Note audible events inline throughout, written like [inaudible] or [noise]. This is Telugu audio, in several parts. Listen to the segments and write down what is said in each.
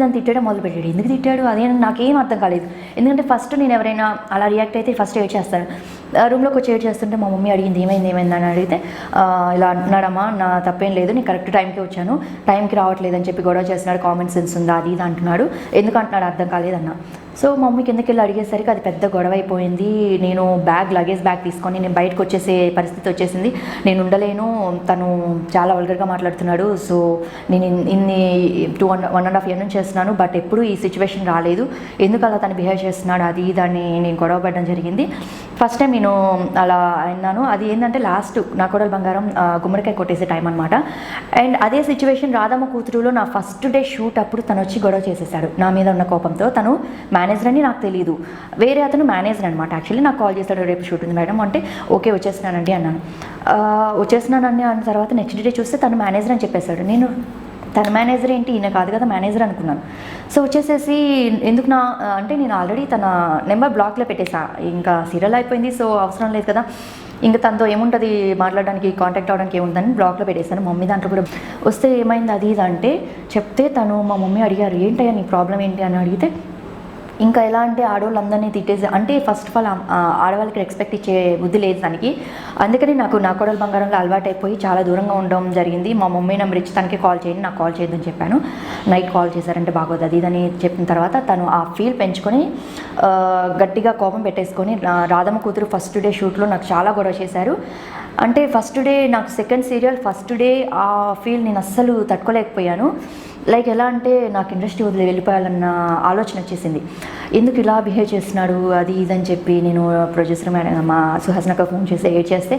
దాన్ని తిట్టడం మొదలుపెట్టాడు. ఎందుకు తిట్టాడు? అదే నాకేం అర్థం కాలేదు. ఎందుకంటే ఫస్ట్ నేను ఎవరైనా అలా రియాక్ట్ అయితే ఫస్ట్ ఏడ్ చేస్తాను రూమ్లోకి వచ్చి ఏడ్ చేస్తుంటే మా మమ్మీ అడిగింది ఏమైంది ఏమైంది? అని అడిగితే ఇలా అంటున్నాడమ్మా నా తప్పేం లేదు నేను కరెక్ట్ టైంకి వచ్చాను. టైంకి రావట్లేదు అని చెప్పి గొడవ చేస్తున్నాడు. కామన్ సెన్స్ ఉందా? అది ఇది అంటున్నాడు. ఎందుకు అంటున్నాడు? అర్థం కాలేదన్న. సో మమ్మీ కిందకి వెళ్ళి అడిగేసరికి అది పెద్ద గొడవ అయిపోయింది. నేను బ్యాగ్ లగేజ్ బ్యాగ్ తీసుకొని నేను బయటకు వచ్చేసే పరిస్థితి వచ్చేసింది. నేను ఉండలేను తను చాలా వల్గర్గా మాట్లాడుతున్నాడు. సో నేను ఇన్- ఇన్ని two one one and half year నుంచి చేస్తున్నాను. బట్ ఎప్పుడు ఈ సిచ్యువేషన్ రాలేదు. ఎందుకు అలా తను బిహేవ్ చేస్తున్నాడు అది దాన్ని నేను గొడవ పడడం జరిగింది. ఫస్ట్ టైం నేను అలా అన్నాను. అది ఏంటంటే లాస్ట్ నా కొడలు బంగారం గుమ్మడికాయ కొట్టేసే టైం అనమాట అండ్ అదే సిచ్యువేషన్ రాధమ్మ కూతురులో నా ఫస్ట్ డే షూట్ అప్పుడు తను వచ్చి గొడవ చేసేసాడు. నా మీద ఉన్న కోపంతో తను మేనేజర్ అని నాకు తెలియదు వేరే అతను మేనేజర్ అనమాట యాక్చువల్లీ నాకు కాల్ చేశాడు రేపు షూట్ ఉంది మేడం అంటే ఓకే వచ్చేస్తున్నానండి అన్నాను. వచ్చేస్తున్నానండి అన్న తర్వాత నెక్స్ట్ డే చూస్తే తను మేనేజర్ అని చెప్పేశాడు. నేను తన మేనేజర్ ఏంటి? ఈయన కాదు కదా మేనేజర్ అనుకున్నాను. సో వచ్చేసేసి ఎందుకు నా అంటే నేను ఆల్రెడీ తన నెంబర్ బ్లాక్లో పెట్టేసా. ఇంకా సీరియల్ అయిపోయింది సో అవసరం లేదు కదా. ఇంకా తనతో ఏముంటుంది? మాట్లాడడానికి కాంటాక్ట్ అవ్వడానికి ఏముందని బ్లాక్లో పెట్టేశాను. మమ్మీ దాంట్లో కూడా వస్తే ఏమైంది అది ఇది అంటే చెప్తే తను మా మమ్మీ అడిగారు ఏంటయ్యా నీ ప్రాబ్లం ఏంటి? అని అడిగితే ఇంకా ఎలా అంటే ఆడవాళ్ళందరినీ తిట్టేసి అంటే ఫస్ట్ ఆఫ్ ఆల్ ఆడవాళ్ళకి రెస్పెక్ట్ ఇచ్చే బుద్ధి లేదు దానికి. అందుకని నాకు నా కోడలు బంగారంలో అలవాటు అయిపోయి చాలా దూరంగా ఉండడం జరిగింది. మా మమ్మీ నెంబర్ ఇచ్చి తనకి కాల్ చేయండి నాకు కాల్ చేయొద్దని చెప్పాను. నైట్ కాల్ చేశారంటే బాగోదు అది ఇదని చెప్పిన తర్వాత తను ఆ ఫీల్ పెంచుకొని గట్టిగా కోపం పెట్టేసుకొని రాధమ్మ కూతురు ఫస్ట్ డే షూట్లో నాకు చాలా గొడవ చేశారు. అంటే ఫస్ట్ డే నాకు సెకండ్ సీరియల్ ఫస్ట్ డే ఆ ఫీల్ నేను అస్సలు తట్టుకోలేకపోయాను. లైక్ ఎలా అంటే నాకు ఇండస్ట్రీ వదిలి వెళ్ళిపోయాలన్న ఆలోచన వచ్చేసింది. ఎందుకు ఇలా బిహేవ్ చేస్తున్నాడు? అది ఇదని చెప్పి నేను ప్రొడ్యూసర్ మేడం మా సుహాసనకు ఫోన్ చేసి ఏడ్ చేస్తే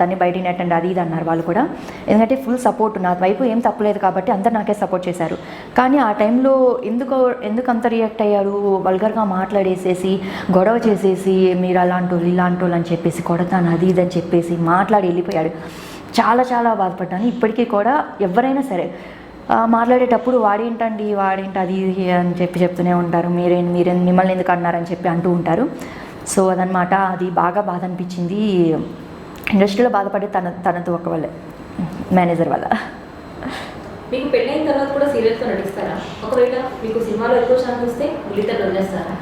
తన్ని బయట నెట్టండి అది ఇది అన్నారు వాళ్ళు కూడా. ఎందుకంటే ఫుల్ సపోర్ట్ నా వైపు ఏం తప్పలేదు కాబట్టి అందరు నాకే సపోర్ట్ చేశారు. కానీ ఆ టైంలో ఎందుకు ఎందుకు అంత రియాక్ట్ అయ్యాడు వల్గర్గా మాట్లాడేసేసి గొడవ చేసేసి మీరు అలాంటి వాళ్ళు ఇలాంటి వాళ్ళు అని చెప్పేసి కొడతాను అది ఇది అని చెప్పేసి మాట్లాడి వెళ్ళిపోయాడు. చాలా చాలా బాధపడ్డాను. ఇప్పటికీ కూడా ఎవరైనా సరే మాట్లాడేటప్పుడు వాడేంటండి? వాడేంటి? అది ఇది అని చెప్పి చెప్తూనే ఉంటారు. మీరే మీరే మిమ్మల్ని ఎందుకు అన్నారని చెప్పి అంటూ ఉంటారు. సో అదనమాట అది బాగా బాధ అనిపించింది. ఇండస్ట్రీలో బాధపడే తన తనతో ఒక వాళ్ళే మేనేజర్ వల్ల. మీకు పెళ్ళైన తర్వాత కూడా సీరియల్తో నటిస్తారా? ఒకవేళ మీకు సినిమాలో ఎక్కువ ఛాన్స్ వస్తే ఉల్లితెర వదిలేస్తారా?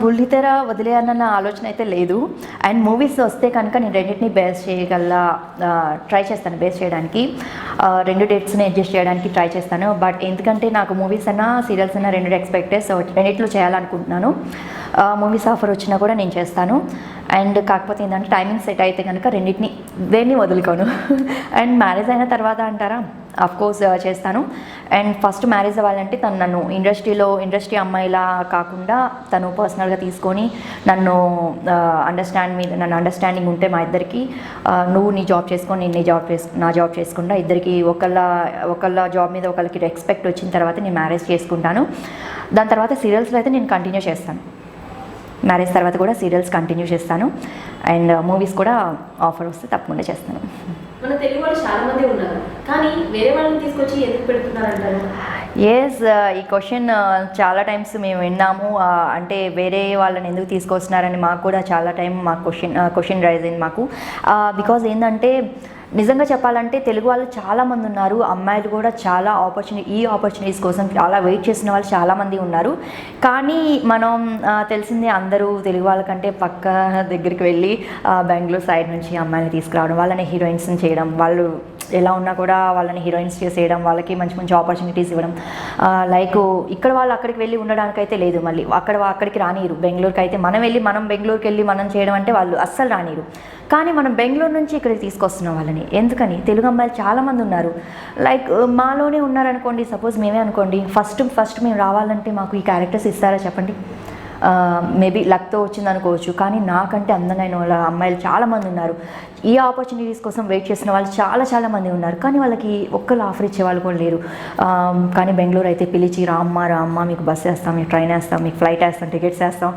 బుల్లితెర వదిలేయాలన్న ఆలోచన అయితే లేదు. అండ్ మూవీస్ వస్తే కనుక నేను రెండింటిని బేస్ చేయగల ట్రై చేస్తాను బేస్ చేయడానికి. రెండు డేట్స్ని అడ్జస్ట్ చేయడానికి ట్రై చేస్తాను. బట్ ఎందుకంటే నాకు మూవీస్ అన్నా సీరియల్స్ అన్నా రెండు ఎక్స్పెక్టెడ్ సో రెండిట్లో చేయాలనుకుంటున్నాను. మూవీస్ ఆఫర్ వచ్చినా కూడా నేను చేస్తాను. అండ్ కాకపోతే ఏంటంటే టైమింగ్ సెట్ అయితే కనుక రెండింటిని దేన్ని వదులుకోను. [laughs] అండ్ మ్యారేజ్ అయిన తర్వాత అంటారా? కోర్స్ uh, చేస్తాను. అండ్ ఫస్ట్ మ్యారేజ్ అవ్వాలంటే తను నన్ను ఇండస్ట్రీలో ఇండస్ట్రీ అమ్మాయిలా కాకుండా తను పర్సనల్గా తీసుకొని నన్ను uh, అండర్స్టాండ్ మీద నన్ను అండర్స్టాండింగ్ ఉంటే మా ఇద్దరికి uh, నువ్వు నీ జాబ్ చేసుకొని నేను నీ జాబ్ చేసు నా జాబ్ చేసుకుంటా ఇద్దరికి ఒకళ్ళ ఒకళ్ళ జాబ్ మీద ఒకళ్ళకి రెస్పెక్ట్ వచ్చిన తర్వాత నేను మ్యారేజ్ చేసుకుంటాను. దాని తర్వాత సీరియల్స్లో అయితే నేను కంటిన్యూ చేస్తాను. మ్యారేజ్ తర్వాత కూడా సీరియల్స్ కంటిన్యూ చేస్తాను. అండ్ మూవీస్ కూడా ఆఫర్ వస్తే తప్పకుండా చేస్తాను. మన తెలుగు వాళ్ళు చాలా మంది ఉన్నారు. కానీ వేరే వాళ్ళని తీసుకొచ్చి ఎందుకు పెడుతున్నారంటారు? ఎస్ ఈ క్వశ్చన్ చాలా టైమ్స్ మేము విన్నాము. అంటే వేరే వాళ్ళని ఎందుకు తీసుకొస్తున్నారని మాకు కూడా చాలా టైం మాకు క్వశ్చన్ క్వశ్చన్ రైజ్ అయింది మాకు. బికాజ్ ఏంటంటే నిజంగా చెప్పాలంటే తెలుగు వాళ్ళు చాలామంది ఉన్నారు. అమ్మాయిలు కూడా చాలా ఆపర్చునిటీ ఈ ఆపర్చునిటీస్ కోసం చాలా వెయిట్ చేసిన వాళ్ళు చాలామంది ఉన్నారు. కానీ మనం తెలిసిందే అందరూ తెలుగు వాళ్ళకంటే పక్క దగ్గరికి వెళ్ళి బెంగళూరు సైడ్ నుంచి అమ్మాయిని తీసుకురావడం వాళ్ళని హీరోయిన్స్ని చేయడం వాళ్ళు ఎలా ఉన్నా కూడా వాళ్ళని హీరోయిన్స్ చేసేయడం వాళ్ళకి మంచి మంచి ఆపర్చునిటీస్ ఇవ్వడం. లైక్ ఇక్కడ వాళ్ళు అక్కడికి వెళ్ళి ఉండడానికైతే లేదు మళ్ళీ. అక్కడ అక్కడికి రానియరు బెంగళూరుకి అయితే మనం వెళ్ళి మనం బెంగళూరుకి వెళ్ళి మనం చేయడం అంటే వాళ్ళు అస్సలు రానియరు కానీ మనం బెంగళూరు నుంచి ఇక్కడికి తీసుకొస్తున్నాం వాళ్ళని. ఎందుకని? తెలుగు అమ్మాయిలు చాలామంది ఉన్నారు. లైక్ మాలోనే ఉన్నారనుకోండి సపోజ్ మేమే అనుకోండి ఫస్ట్ ఫస్ట్ మేము రావాలంటే మాకు ఈ క్యారెక్టర్స్ ఇస్తారా చెప్పండి? మేబీ లక్తో వచ్చింది అనుకోవచ్చు కానీ నాకంటే అందమైన వాళ్ళ అమ్మాయిలు చాలామంది ఉన్నారు. ఈ ఆపర్చునిటీస్ కోసం వెయిట్ చేసిన వాళ్ళు చాలా చాలా మంది ఉన్నారు. కానీ వాళ్ళకి ఒక్కరు ఆఫర్ ఇచ్చే వాళ్ళు కూడా లేరు. కానీ బెంగళూరు అయితే పిలిచి రామ్మ రామ్మ మీకు బస్ వేస్తాం మీకు ట్రైన్ వేస్తాం మీకు ఫ్లైట్ వేస్తాం టికెట్స్ వేస్తాం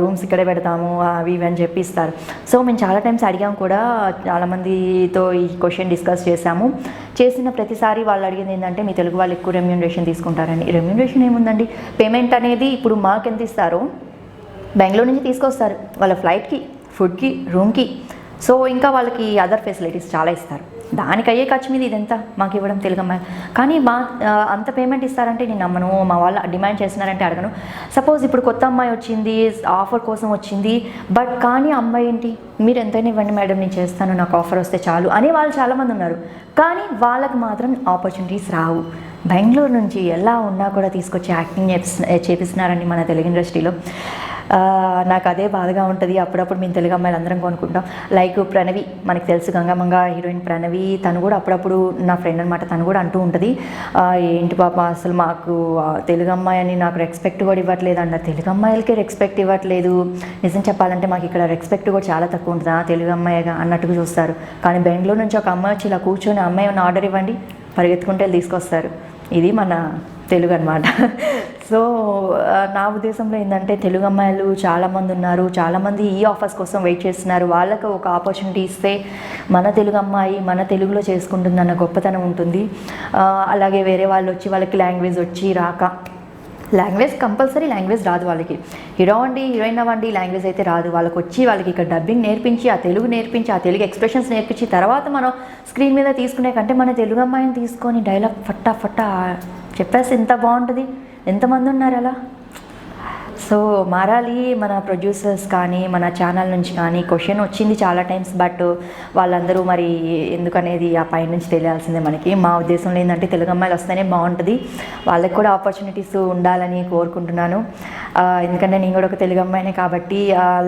రూమ్స్ ఇక్కడే పెడతాము అవి ఇవి అని చెప్పిస్తారు. సో మేము చాలా టైమ్స్ అడిగాం కూడా చాలామందితో ఈ క్వశ్చన్ డిస్కస్ చేశాము. చేసిన ప్రతిసారి వాళ్ళు అడిగింది ఏంటంటే మీ తెలుగు వాళ్ళు ఎక్కువ రెమ్యూనరేషన్ తీసుకుంటారని. రెమ్యూనరేషన్ ఏముందండి? పేమెంట్ అనేది ఇప్పుడు మాకు ఎంత ఇస్తారో బెంగళూరు నుంచి తీసుకొస్తారు. వాళ్ళ ఫ్లైట్కి ఫుడ్కి రూమ్కి సో ఇంకా వాళ్ళకి అదర్ ఫెసిలిటీస్ చాలా ఇస్తారు. దానికి అయ్యే ఖర్చు మీద ఇదంతా? మాకు ఇవ్వడం తెలుగు అమ్మాయి కానీ మా అంత పేమెంట్ ఇస్తారంటే నేను నమ్మను. మా వాళ్ళు డిమాండ్ చేస్తున్నారంటే అడగను. సపోజ్ ఇప్పుడు కొత్త అమ్మాయి వచ్చింది ఆఫర్ కోసం వచ్చింది బట్ కానీ అమ్మాయి ఏంటి? మీరు ఎంతైనా ఇవ్వండి మేడం నేను చేస్తాను నాకు ఆఫర్ వస్తే చాలు అని వాళ్ళు చాలామంది ఉన్నారు. కానీ వాళ్ళకి మాత్రం ఆపర్చునిటీస్ రావు. బెంగళూరు నుంచి ఎలా ఉన్నా కూడా తీసుకొచ్చి యాక్టింగ్ చేపిస్తున్నారండి మన తెలుగు ఇండస్ట్రీలో నాకు అదే బాధగా ఉంటుంది. అప్పుడప్పుడు మేము తెలుగు అమ్మాయిలు అందరం కొనుక్కుంటాం. లైక్ ప్రణవి మనకు తెలుసు గంగమ్మంగ హీరోయిన్ ప్రణవి. తను కూడా అప్పుడప్పుడు నా ఫ్రెండ్ అనమాట తను కూడా అంటూ ఉంటుంది. ఏంటి పాప అసలు మాకు తెలుగు అమ్మాయి అని నాకు రెస్పెక్ట్ కూడా ఇవ్వట్లేదు అన్న తెలుగు అమ్మాయిలకి రెస్పెక్ట్ ఇవ్వట్లేదు. నిజం చెప్పాలంటే మాకు ఇక్కడ రెస్పెక్ట్ కూడా చాలా తక్కువ ఉంటుంది. తెలుగు అమ్మాయిగా అన్నట్టుగా చూస్తారు. కానీ బెంగళూరు నుంచి ఒక అమ్మాయి వచ్చి ఇలా కూర్చొని అమ్మాయి ఉన్న ఆర్డర్ ఇవ్వండి? పరిగెత్తుకుంటే తీసుకొస్తారు. ఇది మన తెలుగు అనమాట సో నా ఉద్దేశంలో ఏంటంటే తెలుగు అమ్మాయిలు చాలామంది ఉన్నారు చాలామంది ఈ ఆఫర్స్ కోసం వెయిట్ చేస్తున్నారు. వాళ్ళకు ఒక ఆపర్చునిటీ ఇస్తే మన తెలుగు అమ్మాయి మన తెలుగులో చేసుకుంటుందన్న గొప్పతనం ఉంటుంది. అలాగే వేరే వాళ్ళు వచ్చి వాళ్ళకి లాంగ్వేజ్ వచ్చి రాక లాంగ్వేజ్ కంపల్సరీ లాంగ్వేజ్ రాదు వాళ్ళకి. హీరో అండి హీరోయిన్ అవ్వండి లాంగ్వేజ్ అయితే రాదు. వాళ్ళకి వచ్చి వాళ్ళకి ఇక్కడ డబ్బింగ్ నేర్పించి ఆ తెలుగు నేర్పించి ఆ తెలుగు ఎక్స్ప్రెషన్స్ నేర్పించి తర్వాత మనం స్క్రీన్ మీద తీసుకునే కంటే మన తెలుగు అమ్మాయిని తీసుకొని డైలాగ్ ఫట్టా ఫట్టా చెప్పేసి ఎంత బాగుంటుంది. ఎంతమంది ఉన్నారు అలా? సో మారాలి మన ప్రొడ్యూసర్స్ కానీ మన ఛానల్ నుంచి కానీ క్వశ్చన్ వచ్చింది చాలా టైమ్స్ బట్ వాళ్ళందరూ మరి ఎందుకనేది ఆ పై నుంచి తెలియాల్సిందే మనకి. మా ఉద్దేశంలో ఏంటంటే తెలుగు అమ్మాయిలు వస్తేనే బాగుంటుంది. వాళ్ళకి కూడా ఆపర్చునిటీస్ ఉండాలని కోరుకుంటున్నాను. ఎందుకంటే నేను కూడా ఒక తెలుగు అమ్మాయినే కాబట్టి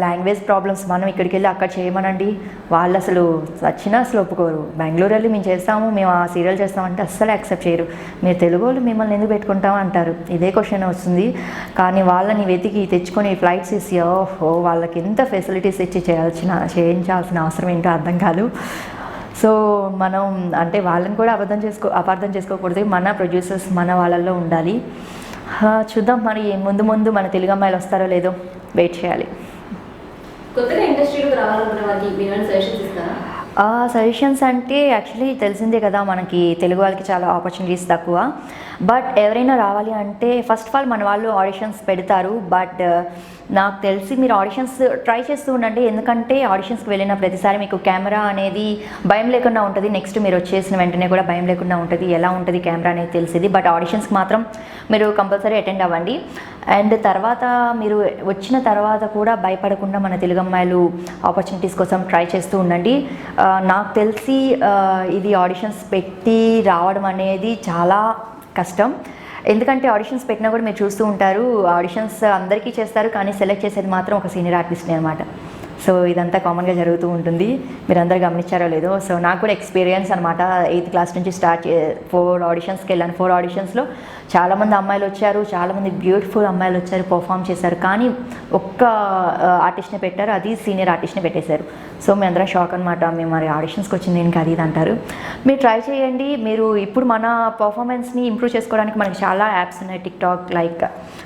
లాంగ్వేజ్ ప్రాబ్లమ్స్ మనం ఇక్కడికి వెళ్ళి అక్కడ చేయమనండి. వాళ్ళు అసలు వచ్చినా అసలు ఒప్పుకోరు. బెంగళూరు వెళ్ళి మేము చేస్తాము మేము ఆ సీరియల్ చేస్తామంటే అస్సలు యాక్సెప్ట్ చేయరు. మీరు తెలుగు వాళ్ళు మిమ్మల్ని ఎందుకు పెట్టుకుంటాం అంటారు. ఇదే క్వశ్చన్ వస్తుంది. కానీ వాళ్ళని వెతికి తెచ్చుకొని ఫ్లైట్స్ ఇచ్చి ఓహో వాళ్ళకి ఎంత ఫెసిలిటీస్ ఇచ్చి చేయాల్సిన చేయించాల్సిన అవసరం ఏంటో అర్థం కాదు. సో మనం అంటే వాళ్ళని కూడా అబద్ధం చేసుకో అపార్థం చేసుకోకూడదు. మన ప్రొడ్యూసర్స్ మన వాళ్ళల్లో ఉండాలి. చూద్దాం మరి ముందు ముందు మన తెలుగు అమ్మాయిలు వస్తారో లేదో వెయిట్ చేయాలి. కొత్తగా ఇండస్ట్రీలోకి రావాలనుకున్న వారికి మీరు ఏమైనా సజెషన్స్ ఇస్తారా? సజెషన్స్ అంటే యాక్చువల్లీ తెలిసిందే కదా మనకి తెలుగు వాళ్ళకి చాలా ఆపర్చునిటీస్ తక్కువ. బట్ ఎవరైనా రావాలి అంటే ఫస్ట్ ఆఫ్ ఆల్ మన వాళ్ళు ఆడిషన్స్ పెడతారు. బట్ uh, నాకు తెలిసి మీరు ఆడిషన్స్ ట్రై చేస్తూ ఉండండి. ఎందుకంటే ఆడిషన్స్కి వెళ్ళిన ప్రతిసారి మీకు కెమెరా అనేది భయం లేకుండా ఉంటుంది. నెక్స్ట్ మీరు వచ్చేసిన వెంటనే కూడా భయం లేకుండా ఉంటుంది. ఎలా ఉంటుంది కెమెరా అనేది తెలిసింది. బట్ ఆడిషన్స్కి మాత్రం మీరు కంపల్సరీ అటెండ్ అవ్వండి. అండ్ తర్వాత మీరు వచ్చిన తర్వాత కూడా భయపడకుండా మన తెలుగు అమ్మాయిలు ఆపర్చునిటీస్ కోసం ట్రై చేస్తూ ఉండండి. Uh, నాకు తెలిసి uh, ఇది ఆడిషన్స్ పెట్టి రావడం అనేది చాలా కష్టం. ఎందుకంటే ఆడిషన్స్ పెట్టినా కూడా మీరు చూస్తూ ఉంటారు. ఆడిషన్స్ అందరికీ చేస్తారు కానీ సెలెక్ట్ చేసేది మాత్రం ఒక సీనియర్ ఆర్టిస్ట్ని అనమాట సో ఇదంతా కామన్గా జరుగుతూ ఉంటుంది. మీరందరూ గమనించారో లేదో. సో నాకు కూడా ఎక్స్పీరియన్స్ అనమాట ఎయిత్ క్లాస్ నుంచి స్టార్ట్ ఫోర్ ఆడిషన్స్కి వెళ్ళాను. ఫోర్ ఆడిషన్స్లో చాలామంది అమ్మాయిలు వచ్చారు. చాలామంది బ్యూటిఫుల్ అమ్మాయిలు వచ్చారు పర్ఫామ్ చేశారు. కానీ ఒక్క ఆర్టిస్ట్ని పెట్టారు. అది సీనియర్ ఆర్టిస్ట్ని పెట్టేశారు. సో మీ అందరం షాక్ అనమాట మేము మరి ఆడిషన్స్కి వచ్చింది ఏంటి అది ఇది అంటారు. మీరు ట్రై చేయండి. మీరు ఇప్పుడు మన పర్ఫార్మెన్స్ని ఇంప్రూవ్ చేసుకోవడానికి మనకి చాలా యాప్స్ ఉన్నాయి. టిక్టాక్ లైక్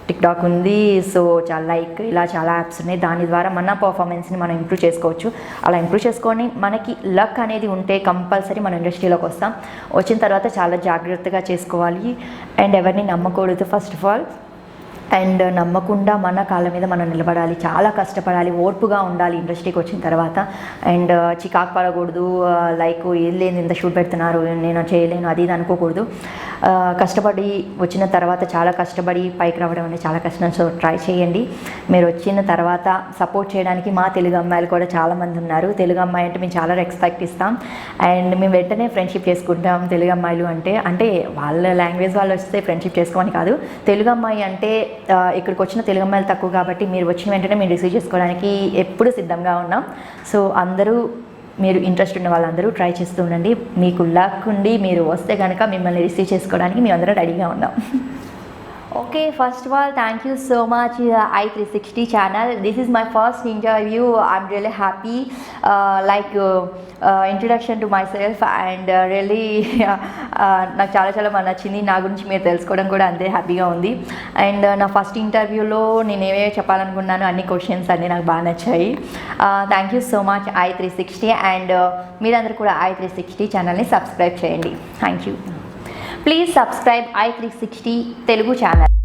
టిక్టాక్ ఉంది. సో చాలా లైక్ ఇలా చాలా యాప్స్ ఉన్నాయి. దాని ద్వారా మన పర్ఫార్మెన్స్ని మనం మనం ఇంప్రూవ్ చేసుకోవచ్చు. అలా ఇంప్రూవ్ చేసుకొని మనకి లక్ అనేది ఉంటే కంపల్సరీ మన ఇండస్ట్రీలోకి వస్తాం. వచ్చిన తర్వాత చాలా జాగ్రత్తగా చేసుకోవాలి. అండ్ ఎవరిని నమ్మకూడదు ఫస్ట్ ఆఫ్ ఆల్ అండ్ నమ్మకుండా మన కాళ్ళ మీద మనం నిలబడాలి. చాలా కష్టపడాలి. ఓర్పుగా ఉండాలి ఇండస్ట్రీకి వచ్చిన తర్వాత. అండ్ చికాకు పడకూడదు. లైక్ ఏం లేని ఇంత షూట్ పెడుతున్నారు. నేను చేయలేను అది ఇది అనుకోకూడదు. కష్టపడి వచ్చిన తర్వాత చాలా కష్టపడి పైకి రావడం అనేది చాలా కష్టం. సో ట్రై చేయండి. మీరు వచ్చిన తర్వాత సపోర్ట్ చేయడానికి మా తెలుగు అమ్మాయిలు కూడా చాలామంది ఉన్నారు. తెలుగు అమ్మాయి అంటే మేము చాలా రెస్పెక్ట్ ఇస్తాం. అండ్ మేము వెంటనే ఫ్రెండ్షిప్ చేసుకుంటాం తెలుగు అమ్మాయిలు అంటే. అంటే వాళ్ళ లాంగ్వేజ్ వాళ్ళు వస్తే ఫ్రెండ్షిప్ చేసుకోమని కాదు. తెలుగు అమ్మాయి అంటే ఇక్కడికి వచ్చిన తెలుగు అమ్మాయిలు తక్కువ కాబట్టి మీరు వచ్చిన వెంటనే మేము రిసీవ్ చేసుకోవడానికి ఎప్పుడు సిద్ధంగా ఉన్నాం. సో అందరూ మీరు ఇంట్రెస్ట్ ఉన్న వాళ్ళందరూ ట్రై చేస్తూ ఉండండి. మీకు లక్ ఉండి మీరు వస్తే కనుక మిమ్మల్ని రిసీవ్ చేసుకోవడానికి మేము అందరం రెడీగా ఉన్నాం. Okay first of all thank you so much I three sixty channel this is my first interview I'm really happy like introduction to myself and really నాకు చాలా చాలా బాగా నచ్చింది. నా గురించి మీరు తెలుసుకోవడం కూడా అంతే హ్యాపీగా ఉంది. అండ్ uh, నా ఫస్ట్ ఇంటర్వ్యూలో నేను ఏమేమి చెప్పాలనుకున్నాను అన్ని క్వశ్చన్స్ అన్నీ నాకు బాగా నచ్చాయి. Thank you so much I three sixty and మీరందరూ కూడా ఐ త్రీ సిక్స్టీ ఛానల్ని సబ్స్క్రైబ్ చేయండి. Thank you please subscribe I three sixty Telugu channel